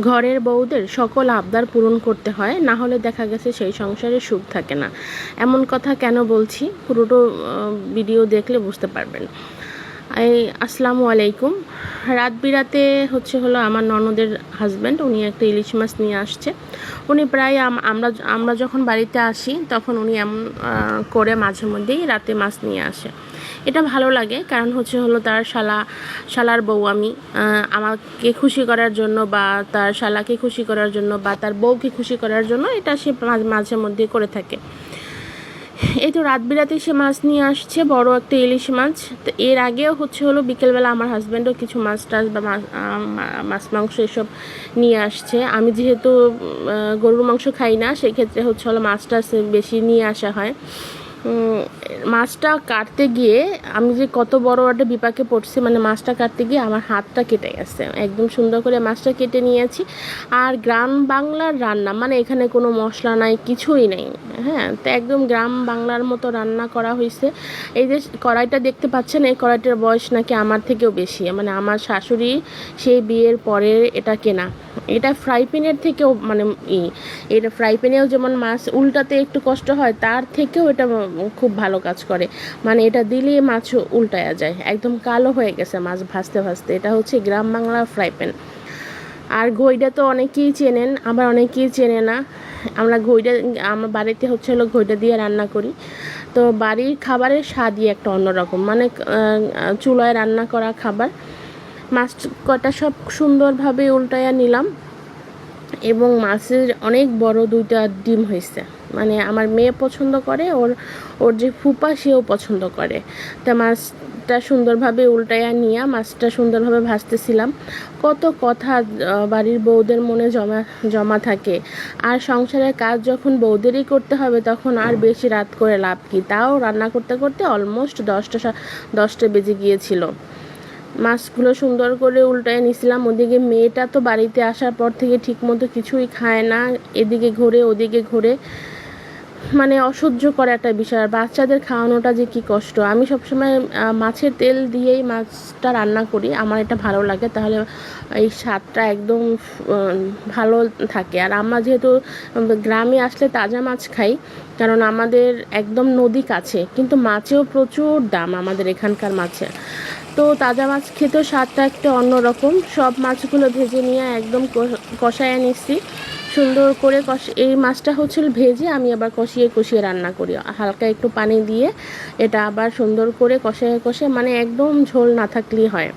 ঘরের বউদের সকল আবদার পূরণ করতে হয়, না হলে দেখা গেছে সেই সংসারে সুখ থাকে না। এমন কথা কেন বলছি? পুরোটো ভিডিও দেখলে বুঝতে পারবেন। এই, আসসালামু আলাইকুম। রাত বিরাতে হচ্ছে হলো আমার ননদের হাজব্যান্ড উনি একটা ইলিশ মাছ নিয়ে আসছে। উনি প্রায় আমরা আমরা যখন বাড়িতে আসি, তখন উনি এমন করে মাঝে মধ্যেই রাতে মাছ নিয়ে আসে। এটা ভালো লাগে, কারণ হচ্ছে হলো তার শালা, শালার বউ আমি। আমাকে খুশি করার জন্য বা তার শালাকে খুশি করার জন্য বা তার বউকে খুশি করার জন্য এটা সে মাঝে- মধ্যে করে থাকে। এই তো রাত বিরাতে সে মাছ নিয়ে আসছে, বড় একটা ইলিশ মাছ। তো এর আগেও হচ্ছে হলো বিকেলবেলা আমার হাজব্যান্ডও কিছু মাছ টাছ বা মাছ মাংস এসব নিয়ে আসছে। আমি যেহেতু গরুর মাংস খাই না, সেক্ষেত্রে হচ্ছে হলো মাছ টাছ বেশি নিয়ে আসা হয়। মাছটা কাটতে গিয়ে আমি যে কত বড় একটা বিপাকে পড়ছি মানে মাছটা কাটতে গিয়ে আমার হাতটা কেটে গেছে। একদম সুন্দর করে মাছটা কেটে নিয়েছি। আর গ্রাম বাংলার রান্না মানে এখানে কোনো মশলা নাই, কিছুই নেই। হ্যাঁ তো একদম গ্রাম বাংলার মতো রান্না করা হয়েছে এই যে কড়াইটা দেখতে পাচ্ছেন, এই কড়াইটার বয়স নাকি আমার থেকেও বেশি। মানে আমার শাশুড়ি সেই বিয়ের পরে এটা কেনা। এটা ফ্রাই প্যানের থেকেও মানে ই, এটা ফ্রাই প্যানেও যেমন মাছ উল্টাতে একটু কষ্ট হয়, তার থেকেও এটা খুব ভালো কাজ করে। মানে এটা দিলে মাছ উল্টায়া যায়। একদম কালো হয়ে গেছে মাছ ভাজতে ভাজতে। এটা হচ্ছে গ্রাম বাংলার ফ্রাই প্যান। আর ঘইটা তো অনেকেই চেনেন, আবার অনেকেই চেনে না। আমরা ঘইটা আমার বাড়িতে হচ্ছে হলো ঘইটা দিয়ে রান্না করি। তো বাড়ির খাবারের স্বাদই একটা অন্যরকম। মানে চুলায় রান্না করা খাবার, মাছ কটা সব সুন্দরভাবে উল্টায়া নিলাম। এবং মাছের অনেক বড় দুইটা ডিম হয়েছে। মানে আমার মেয়ে পছন্দ করে, ওর ওর যে ফুপা সেও পছন্দ করে। তা মাছটা সুন্দরভাবে উল্টাইয়া নিয়ে মাছটা সুন্দরভাবে ভাজতেছিলাম। কত কথা বাড়ির বউদের মনে জমা জমা থাকে। আর সংসারের কাজ যখন বউদেরই করতে হবে, তখন আর বেশি রাত করে লাভ কি? তাও রান্না করতে করতে অলমোস্ট দশটা দশটা বেজে গিয়েছিল। মাছগুলো সুন্দর করে উল্টায় নিছিলাম। ওদিকে মেয়েটা তো বাড়িতে আসার পর থেকে ঠিকমতো কিছুই খায় না। এদিকে ঘোরে, ওদিকে ঘোরে। মানে অসহ্য করা একটা বিষয়। আর বাচ্চাদের খাওয়ানোটা যে কি কষ্ট। আমি সবসময় মাছের তেল দিয়েই মাছটা রান্না করি। আমার এটা ভালো লাগে। তাহলে এই স্বাদটা একদম ভালো থাকে। আর আমরা যেহেতু গ্রামে আসলে তাজা মাছ খাই, কারণ আমাদের একদম নদী কাছে। কিন্তু মাছেও প্রচুর দাম আমাদের এখানকার মাছে। তো তাজা মাছ খেতেও স্বাদটা একটা অন্যরকম। সব মাছগুলো ভেজে নিয়ে একদম কষায় নিচ্ছি। সুন্দর করে কষ, এই মাছটা হচ্ছে ভেজে আমি আবার কষিয়ে কষিয়ে রান্না করি। হালকা একটু পানি দিয়ে এটা আবার সুন্দর করে কষে কষে মানে একদম ঝোল না থাকলেই হয়।